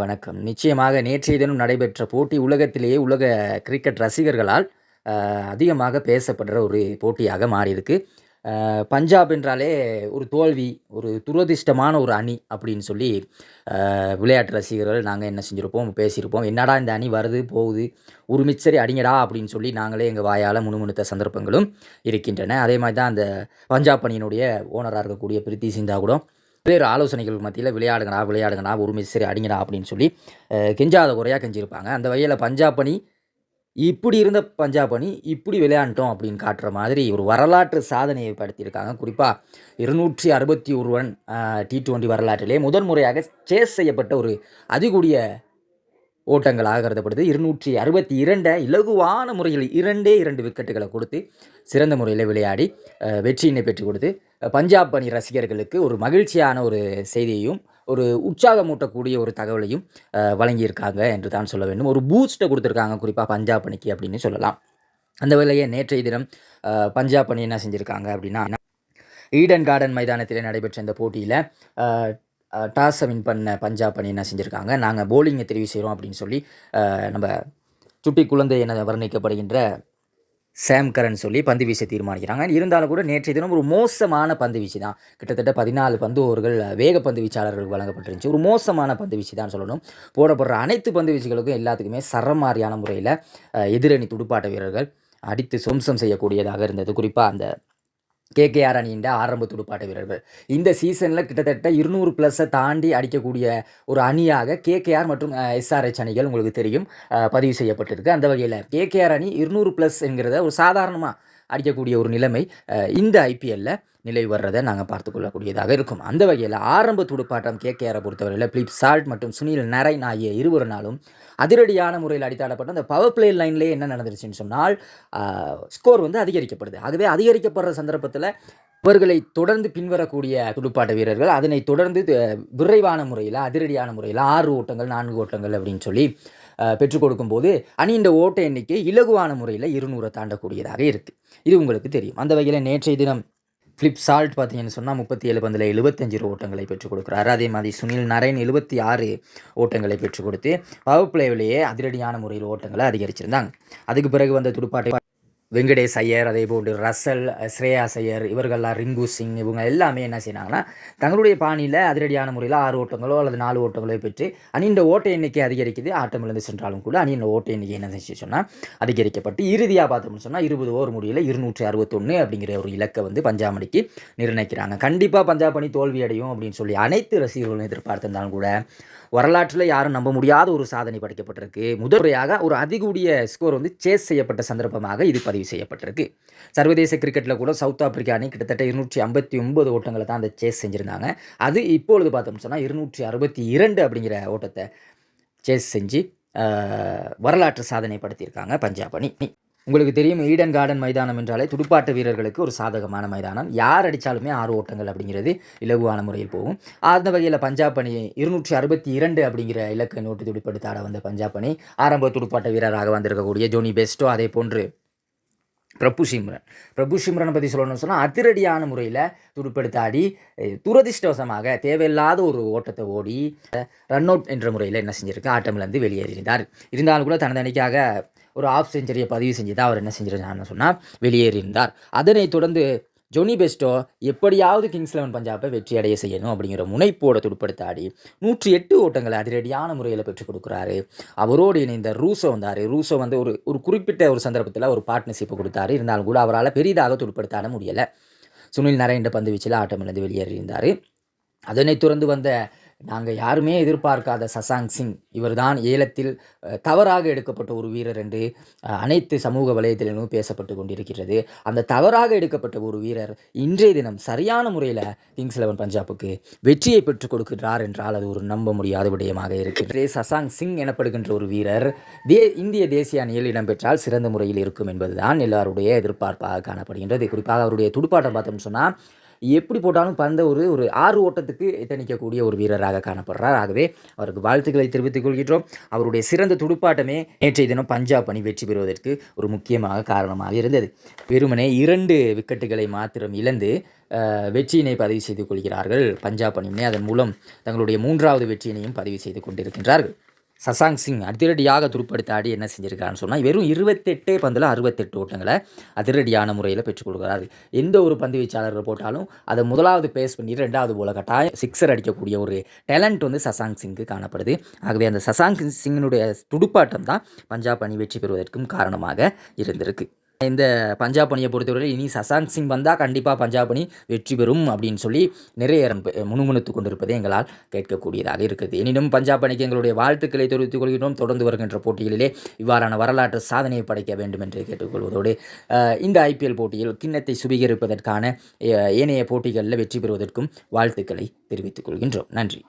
வணக்கம். நிச்சயமாக நேற்றைய தினம் நடைபெற்ற போட்டி உலகத்திலேயே உலக கிரிக்கெட் ரசிகர்களால் அதிகமாக பேசப்படுற ஒரு போட்டியாக மாறியிருக்கு. பஞ்சாப் என்றாலே ஒரு தோல்வி ஒரு துரதிர்ஷ்டமான ஒரு அணி அப்படின்னு சொல்லி விளையாட்டு ரசிகர்கள் நாங்கள் என்ன செஞ்சுருப்போம் பேசியிருப்போம். என்னடா இந்த அணி வருது போகுது ஒரு மிச்சரி அடிங்கடா அப்படின்னு சொல்லி நாங்களே எங்கள் வாயால் முணுமுணுத்த சந்தர்ப்பங்களும் இருக்கின்றன. அதே மாதிரி தான் அந்த பஞ்சாப் அணியினுடைய ஓனராக இருக்கக்கூடிய பிரித்தி சிந்தா கூட வேறு ஆலோசனைகள் மத்தியில் விளையாடுங்கடா விளையாடுங்கடா ஒரு மிஸ்ஸரி அடிங்கடா அப்படின்னு சொல்லி கெஞ்சாத குறையாக கெஞ்சிருப்பாங்க. அந்த வகையில் பஞ்சாப் அணி இப்படி இருந்த பஞ்சாப் அணி இப்படி விளையாண்டோம் அப்படின்னு காட்டுற மாதிரி ஒரு வரலாற்று சாதனையை படுத்தியிருக்காங்க. குறிப்பாக இருநூற்றி அறுபத்தி ஒரு ரன் டி டுவெண்ட்டி வரலாற்றிலே முதன் முறையாக சேஸ் செய்யப்பட்ட ஒரு அதிகூடிய ஓட்டங்களாக கருதப்படுது. இருநூற்றி அறுபத்தி இரண்டை இலகுவான முறையில் இரண்டே இரண்டு விக்கெட்டுகளை கொடுத்து சிறந்த முறையில் விளையாடி வெற்றியினை பெற்றுக் கொடுத்து பஞ்சாப் அணி ரசிகர்களுக்கு ஒரு மகிழ்ச்சியான ஒரு செய்தியையும் ஒரு உற்சாகமூட்டக்கூடிய ஒரு தகவலையும் வழங்கியிருக்காங்க என்று தான் சொல்ல வேண்டும். ஒரு பூஸ்ட்டை கொடுத்துருக்காங்க குறிப்பாக பஞ்சாப் அணிக்கு அப்படின்னு சொல்லலாம். அந்த வேளையே நேற்றைய தினம் பஞ்சாப் அணி என்ன செஞ்சுருக்காங்க அப்படின்னா ஈடன் கார்டன் மைதானத்தில் நடைபெற்ற இந்த போட்டியில் டாஸை வின் பண்ண பஞ்சாப் அணி என்ன செஞ்சுருக்காங்க நாங்கள் போலிங்கை தெரிவு செய்கிறோம் அப்படின்னு சொல்லி நம்ம சுட்டி குழந்தை என வர்ணிக்கப்படுகின்ற சாம் கரன் சொல்லி பந்து வீச தீர்மானிக்கிறாங்க. இருந்தாலும் கூட நேற்றைய தினம் ஒரு மோசமான பந்து வீச்சு தான். கிட்டத்தட்ட பதினாலு பந்து ஓவர்கள் வேக பந்து வீச்சாளர்களுக்கு வழங்கப்பட்டிருந்துச்சு. ஒரு மோசமான பந்து வீச்சு தான் சொல்லணும். போடப்படுற அனைத்து பந்து வீச்சுகளுக்கும் எல்லாத்துக்குமே சரமாரியான முறையில் எதிரணி துடுப்பாட்ட வீரர்கள் அடித்து சொம்சம் செய்யக்கூடியதாக இருந்தது. குறிப்பாக அந்த கேகேஆர் அணியின் ஆரம்ப துடுப்பாட்ட வீரர்கள். இந்த சீசனில் கிட்டத்தட்ட இருநூறு ப்ளஸ்ஸை தாண்டி அடிக்கக்கூடிய ஒரு அணியாக கேகேஆர் மற்றும் எஸ்ஆர்ஹெச் அணிகள் உங்களுக்கு தெரியும். பதிவு செய்யப்பட்டிருக்கு. அந்த வகையில் கேகேஆர் அணி இருநூறு ப்ளஸ் என்கிறத ஒரு சாதாரணமாக அடிக்கக்கூடிய ஒரு நிலைமை இந்த ஐபிஎல்ல நிலை வர்றதை நாங்கள் பார்த்துக்கொள்ளக்கூடியதாக இருக்கும். அந்த வகையில் ஆரம்ப துடுப்பாட்டம் கேகேஆரை பொறுத்தவரையில் பிலிப் சால்ட் மற்றும் சுனில் நரைன் ஆகிய இருவர் நாளும் அதிரடியான முறையில் அடித்தாடப்பட்ட அந்த பவர் பிளே லைன்லேயே என்ன நடந்துருச்சுன்னு சொன்னால் ஸ்கோர் வந்து அதிகரிக்கப்படுது. ஆகவே அதிகரிக்கப்படுற சந்தர்ப்பத்தில் இவர்களை தொடர்ந்து பின்வரக்கூடிய துடுப்பாட்ட வீரர்கள் அதனை தொடர்ந்து விரைவான முறையில் அதிரடியான முறையில் ஆறு ஓட்டங்கள் நான்கு ஓட்டங்கள் அப்படின்னு சொல்லி பெற்றுக் கொடுக்கும்போது அணியின் ஓட்ட எண்ணிக்கை இலகுவான முறையில் இருநூறை தாண்டக்கூடியதாக இருக்குது இது உங்களுக்கு தெரியும். அந்த வகையில் நேற்றைய தினம் ஃப்ளிப் சால்ட் பார்த்தீங்கன்னு சொன்னால் முப்பத்தி ஏழு பந்தில் எழுபத்தஞ்சு ஓட்டங்களை பெற்றுக் கொடுக்குறாரு. அதே மாதிரி சுனில் நரேன் எழுபத்தி ஆறு ஓட்டங்களை பெற்றுக் கொடுத்து பவர் பிளேவிலேயே அதிரடியான முறையில் ஓட்டங்களை அதிகரிச்சிருந்தாங்க. அதுக்கு பிறகு வந்த துடுப்பாட்டை வெங்கடேஷ் ஐயர் அதே போன்று ரசல் ஸ்ரேயாஸ் ஐயர் இவர்கள்லாம் ரிங்கு சிங் இவங்க எல்லாமே என்ன செய்யறாங்கன்னா தங்களுடைய பாணியில் அதிரடியான முறையில் ஆறு ஓட்டங்களோ அல்லது நாலு ஓட்டங்களோ பெற்று அணியின் ஓட்ட எண்ணிக்கை அதிகரிக்குது. ஆட்டம் இழந்து சென்றாலும் கூட அணியின் ஓட்ட எண்ணிக்கை என்ன செஞ்சு சொன்னால் அதிகரிக்கப்பட்டு இறுதியாக பார்த்தோம்னு சொன்னால் இருபது ஓவர் முடியல இருநூற்றி அறுபத்தொன்று அப்படிங்கிற ஒரு இலக்கை வந்து பஞ்சாப் அணிக்கு நிர்ணயிக்கிறாங்க. கண்டிப்பாக பஞ்சாப் அணி தோல்வி அடையும் அப்படின்னு சொல்லி அனைத்து ரசிகர்களும் எதிர்பார்த்திருந்தாலும் கூட வரலாற்றில் யாரும் நம்ப முடியாத ஒரு சாதனை படைக்கப்பட்டிருக்கு. முதன்முறையாக ஒரு அதிகூடிய ஸ்கோர் வந்து சேஸ் செய்யப்பட்ட சந்தர்ப்பமாக இது பதிவு செய்யப்பட்டிருக்கு. சர்வதேச கிரிக்கெட்டில் கூட சவுத் ஆப்பிரிக்கா அணி கிட்டத்தட்ட இருநூற்றி ஐம்பத்தி ஒன்பது ஓட்டங்களை தான் அந்த சேஸ் செஞ்சுருந்தாங்க. அது இப்பொழுது பார்த்தோம்னு சொன்னால் இருநூற்றி அறுபத்தி இரண்டு அப்படிங்கிற ஓட்டத்தை சேஸ் செஞ்சு வரலாற்று சாதனை படுத்தியிருக்காங்க பஞ்சாப் அணி. உங்களுக்கு தெரியும் ஈடன் கார்டன் மைதானம் என்றாலே துடுப்பாட்ட வீரர்களுக்கு ஒரு சாதகமான மைதானம். யார் அடித்தாலுமே ஆறு ஓட்டங்கள் அப்படிங்கிறது இலகுவான முறையில் போகும். அந்த வகையில் பஞ்சாப் அணி இருநூற்றி அறுபத்தி இரண்டு அப்படிங்கிற இலக்கை நோட்டு துடுப்படுத்தாட வந்த பஞ்சாப் அணி ஆரம்ப துடுப்பாட்ட வீரராக வந்திருக்கக்கூடிய ஜோனி பெஸ்டோ அதே போன்று பிரபு சிம்ரன். பிரபு சிம்ரனை பற்றி சொல்லணும்னு சொன்னால் அதிரடியான முறையில் துடுப்படுத்தாடி துரதிருஷ்டவசமாக துரதிர்ஷ்டவசமாக தேவையில்லாத ஒரு ஓட்டத்தை ஓடி ரன் அவுட் என்ற முறையில் என்ன செஞ்சிருக்கு? ஆட்டமிலேருந்து வெளியேறியிருந்தார் இருந்தாலும் கூட தனது அணிக்காக ஒரு ஆஃப் செஞ்சுரியை பதிவு செஞ்சு தான் அவர் என்ன செஞ்சிருந்தார்னு சொன்னால் வெளியேறியிருந்தார். அதனைத் தொடர்ந்து ஜொனி பெஸ்டோ எப்படியாவது கிங்ஸ் லெவன் பஞ்சாபை வெற்றி அடைய செய்யணும் அப்படிங்கிற முனைப்போட துடுப்படுத்தாடி நூற்றி எட்டு ஓட்டங்களை அதிரடியான முறையில் பெற்றுக் கொடுக்குறாரு. அவரோடு இணைந்த ரூசோ வந்தார். ரூசோ வந்து ஒரு ஒரு குறிப்பிட்ட ஒரு சந்தர்ப்பத்தில் ஒரு பார்ட்னர்ஷிப்பை கொடுத்தாரு. இருந்தாலும் கூட அவரால் பெரிதாக துடுப்படுத்தாட முடியலை. சுனில் நரேண்ட பந்து வீச்சில் ஆட்டமிழந்து வெளியேறியிருந்தார். அதனைத் தொடர்ந்து வந்த நாங்கள் யாருமே எதிர்பார்க்காத சசாங் சிங். இவர்தான் ஏலத்தில் தவறாக எடுக்கப்பட்ட ஒரு வீரர் என்று அனைத்து சமூக வலைதளங்களும் பேசப்பட்டு கொண்டிருக்கிறது அந்த தவறாக எடுக்கப்பட்ட ஒரு வீரர் இன்றைய தினம் சரியான முறையில் கிங்ஸ் லெவன் பஞ்சாபுக்கு வெற்றியை பெற்றுக் கொடுக்கிறார் என்றால் அது ஒரு நம்ப முடியாத விடயமாக இருக்கிறது சசாங் சிங் எனப்படுகின்ற ஒரு வீரர் தே இந்திய தேசிய அணியில் இடம்பெற்றால் சிறந்த முறையில் இருக்கும் என்பதுதான் எல்லாருடைய எதிர்பார்ப்பாக காணப்படுகின்றது. குறிப்பாக அவருடைய துடுப்பாட்டம் பார்த்தோம்னு சொன்னால் எப்படி போட்டாலும் பந்த ஒரு ஒரு ஆறு ஓட்டத்துக்கு எத்தனிக்கக்கூடிய ஒரு வீரராக காணப்படுறார். ஆகவே அவருக்கு வாழ்த்துக்களை தெரிவித்துக் கொள்கின்றோம். அவருடைய சிறந்த துடுப்பாட்டமே நேற்றைய தினம் பஞ்சாப் அணி வெற்றி பெறுவதற்கு ஒரு முக்கியமாக காரணமாக இருந்தது. வெறுமனே இரண்டு விக்கெட்டுகளை மாத்திரம் இழந்து வெற்றியினை பதிவு செய்து கொள்கிறார்கள் பஞ்சாப் அணியினை அதன் மூலம் தங்களுடைய மூன்றாவது வெற்றியினையும் பதிவு செய்து கொண்டிருக்கின்றார்கள். சசாங் சிங் அதிரடியாக துருப்படுத்த ஆடி என்ன செஞ்சிருக்காருன்னு சொன்னால் வெறும் இருபத்தெட்டே பந்தில் அறுபத்தெட்டு ஓட்டங்களை அதிரடியான முறையில் பெற்றுக்கொள்கிறார் எந்த ஒரு பந்து வீச்சாளர் போட்டாலும் அதை முதலாவது பேஸ் பண்ணி ரெண்டாவது போல கட்டாயம் சிக்ஸர் அடிக்கக்கூடிய ஒரு டேலண்ட் வந்து சசாங் சிங்க்கு காணப்படுது. ஆகவே அந்த சசாங் சிங்கினுடைய துடுப்பாட்டம் தான் பஞ்சாப் அணி வெற்றி பெறுவதற்கும் காரணமாக இருந்திருக்கு. இந்த பஞ்சாப் அணியை பொறுத்தவரை இனி சசாந்த் சிங் வந்தால் கண்டிப்பாக பஞ்சாப் அணி வெற்றி பெறும் அப்படின்னு சொல்லி நிறைய முணுமுணுத்து கொண்டிருப்பதை எங்களால் கேட்கக்கூடியதாக இருக்குது. எனினும் பஞ்சாப் அணிக்கு எங்களுடைய வாழ்த்துக்களை தெரிவித்துக் கொள்கிறோம் தொடர்ந்து வருகின்ற போட்டிகளிலே இவ்வாறான வரலாற்று சாதனையை படைக்க வேண்டும் என்று கேட்டுக்கொள்வதோடு இந்த ஐபிஎல் போட்டியில் கிண்ணத்தை சுபீகரிப்பதற்கான ஏனைய போட்டிகளில் வெற்றி பெறுவதற்கும் வாழ்த்துக்களை தெரிவித்துக் கொள்கின்றோம். நன்றி.